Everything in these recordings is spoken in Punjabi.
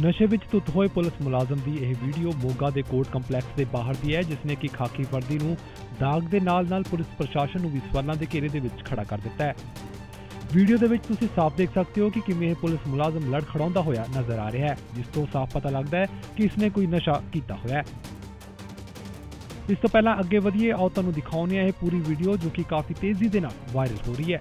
ਨਸ਼ੇ ਵਿੱਚ ਧੁੱਤ ਹੋਏ ਪੁਲਿਸ ਮੁਲਾਜ਼ਮ ਦੀ ਇਹ ਵੀਡੀਓ ਮੋਗਾ ਦੇ ਕੋਰਟ ਕੰਪਲੈਕਸ ਦੇ ਬਾਹਰ ਦੀ ਹੈ, ਜਿਸ ਨੇ ਕਿ ਖਾਕੀ ਵਰਦੀ ਨੂੰ ਦਾਗ ਦੇ ਨਾਲ-ਨਾਲ ਪੁਲਿਸ ਪ੍ਰਸ਼ਾਸਨ ਨੂੰ ਵੀ ਸਵਾਲਾਂ ਦੇ ਘੇਰੇ ਦੇ ਵਿੱਚ ਖੜਾ ਕਰ ਦਿੱਤਾ ਹੈ। ਵੀਡੀਓ ਦੇ ਵਿੱਚ ਤੁਸੀਂ ਸਾਫ਼ ਦੇਖ ਸਕਦੇ ਹੋ ਕਿ ਕਿਵੇਂ ਇਹ ਪੁਲਿਸ ਮੁਲਾਜ਼ਮ ਲੜ ਖੜਾਉਂਦਾ ਹੋਇਆ ਨਜ਼ਰ ਆ ਰਿਹਾ ਹੈ, ਜਿਸ ਤੋਂ ਸਾਫ਼ ਪਤਾ ਲੱਗਦਾ ਹੈ ਕਿ ਇਸਨੇ ਕੋਈ ਨਸ਼ਾ ਕੀਤਾ ਹੋਇਆ ਹੈ। ਇਸ ਤੋਂ ਪਹਿਲਾਂ ਅੱਗੇ ਵਧੀਏ ਆਓ ਤੁਹਾਨੂੰ ਦਿਖਾਉਂਦੇ ਹਾਂ ਇਹ ਪੂਰੀ ਵੀਡੀਓ ਜੋ ਕਿ ਕਾਫੀ ਤੇਜ਼ੀ ਦੇ ਨਾਲ ਵਾਇਰਲ ਹੋ ਰਹੀ ਹੈ।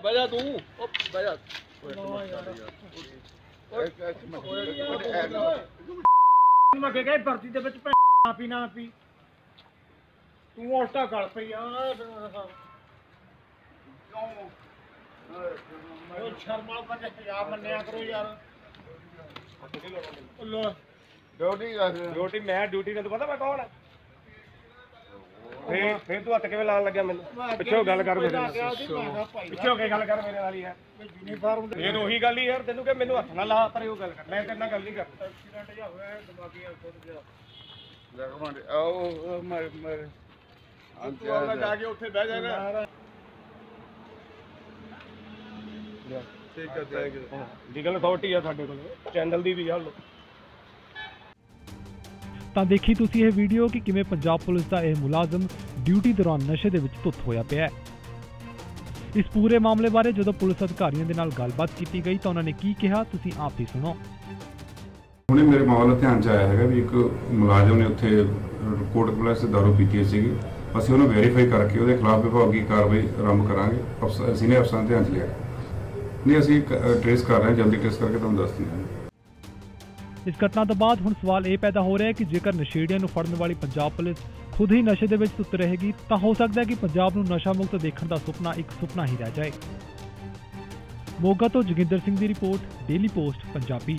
ਬਹਿ ਜਾ ਤੂੰ ਉਹ ਬਹਿ ਜਾ ਮੈਂ ਕਿਹਾ ਭਰਤੀ ਦੇ ਵਿੱਚ ਭੈਣ ਨਾ ਪੀ ਨਾ ਪੀ ਤੂੰ ਉਲਟਾ ਗਲ ਪਈ ਆ ਉਹ ਸ਼ਰਮਾ ਬੰਦੇ ਪੰਜਾਬ ਮੰਨਿਆ ਕਰੋ ਯਾਰ। ਲੋ। ਡਿਊਟੀ ਮੈਂ ਡਿਊਟੀ ਨੇ ਤੂੰ ਪਤਾ ਮੈਂ ਕੌਣ ਹੈ ਫੇਰ ਫੇਰ ਤੂੰ ਹੱਥ ਕਿਵੇਂ ਲਾਣ ਲੱਗਿਆ ਮੈਨੂੰ? ਪਿੱਛੋਂ ਗੱਲ ਕਰ ਮੇਰੇ ਨਾਲ। ਪਿੱਛੋਂ ਕੇ ਗੱਲ ਕਰ ਮੇਰੇ ਨਾਲ ਹੀ ਹੈ ਯੂਨੀਫਾਰਮ ਦੇ ਫੇਰ ਉਹੀ ਗੱਲ ਹੀ ਯਾਰ ਤੈਨੂੰ ਕਿ ਮੈਨੂੰ ਹੱਥ ਨਾ ਲਾ ਪਰ ਉਹ ਗੱਲ ਕਰ। ਮੈਂ ਤੇਰੇ ਨਾਲ ਗੱਲ ਨਹੀਂ ਕਰਦਾ ਐਕਸੀਡੈਂਟ ਜਿਹਾ ਹੋਇਆ ਦਿਮਾਗੀ ਖੁੱਦ ਗਿਆ। ਤੂੰ ਆਪਣਾ ਜਾ ਕੇ ਉੱਥੇ ਬਹਿ ਜਾ ਨਾ। ਠੀਕ ਹੈ ਥੈਂਕ ਯੂ ਲੀਗਲ ਅਥਾਰਟੀ ਆ ਸਾਡੇ ਕੋਲ ਚੈਨਲ ਦੀ ਵੀ ਆ ਲੋ ਤਾਂ ਦੇਖੀ ਤੁਸੀਂ ਇਹ ਵੀਡੀਓ ਕਿ ਕਿਵੇਂ ਪੰਜਾਬ ਪੁਲਿਸ ਦਾ ਇਹ ਮੁਲਾਜ਼ਮ ਡਿਊਟੀ ਦੌਰਾਨ ਨਸ਼ੇ ਦੇ ਵਿੱਚ ਧੁੱਤ ਹੋਇਆ ਪਿਆ ਹੈ। ਇਸ ਪੂਰੇ ਮਾਮਲੇ ਬਾਰੇ ਜਦੋਂ ਪੁਲਿਸ ਅਧਿਕਾਰੀਆਂ ਦੇ ਨਾਲ ਗੱਲਬਾਤ ਕੀਤੀ ਗਈ ਤਾਂ ਉਹਨਾਂ ਨੇ ਕੀ ਕਿਹਾ ਤੁਸੀਂ ਆਪ ਹੀ ਸੁਣੋ। ਹੁਣੇ ਮੇਰੇ ਮਾਮਲਾ ਧਿਆਨ ਚ ਆਇਆ ਹੈਗਾ ਵੀ ਇੱਕ ਮੁਲਾਜ਼ਮ ਨੇ ਉੱਥੇ ਕੋਰਟ ਕਲਾਸ ਤੇ ਦਾਰੂ ਪੀਤੀ ਸੀਗੀ। ਅਸੀਂ ਉਹਨੂੰ ਵੈਰੀਫਾਈ ਕਰਕੇ ਉਹਦੇ ਖਿਲਾਫ ਵਿਭਾਗੀ ਕਾਰਵਾਈ ਆਰੰਭ ਕਰਾਂਗੇ। ਸੀਨੀਅਰ ਅਫਸਰਾਂ ਨੇ ਧਿਆਨ ਲਿਆ। ਨਹੀਂ, ਅਸੀਂ ਟ੍ਰੇਸ ਕਰ ਰਹੇ ਹਾਂ, ਜਲਦੀ ਟ੍ਰੇਸ ਕਰਕੇ ਤੁਹਾਨੂੰ ਦੱਸ ਦਿੰਦੇ ਹਾਂ। ਇਸ ਘਟਨਾ ਤੋਂ ਬਾਅਦ ਹੁਣ ਸਵਾਲ ਇਹ ਪੈਦਾ ਹੋ ਰਿਹਾ ਹੈ ਕਿ ਜੇਕਰ ਨਸ਼ੇੜੀਆਂ ਨੂੰ ਫੜਨ ਵਾਲੀ ਪੰਜਾਬ ਪੁਲਿਸ ਖੁਦ ਹੀ ਨਸ਼ੇ ਦੇ ਵਿੱਚ ਧੁੱਤ ਰਹੇਗੀ, ਤਾਂ ਹੋ ਸਕਦਾ ਹੈ ਕਿ ਪੰਜਾਬ ਨੂੰ ਨਸ਼ਾ ਮੁਕਤ ਦੇਖਣ ਦਾ ਸੁਪਨਾ ਇੱਕ ਸੁਪਨਾ ਹੀ ਰਹਿ ਜਾਏ। ਮੋਗਾ ਤੋਂ ਜੋਗਿੰਦਰ ਸਿੰਘ ਦੀ ਰਿਪੋਰਟ, ਡੇਲੀ ਪੋਸਟ, ਪੰਜਾਬੀ।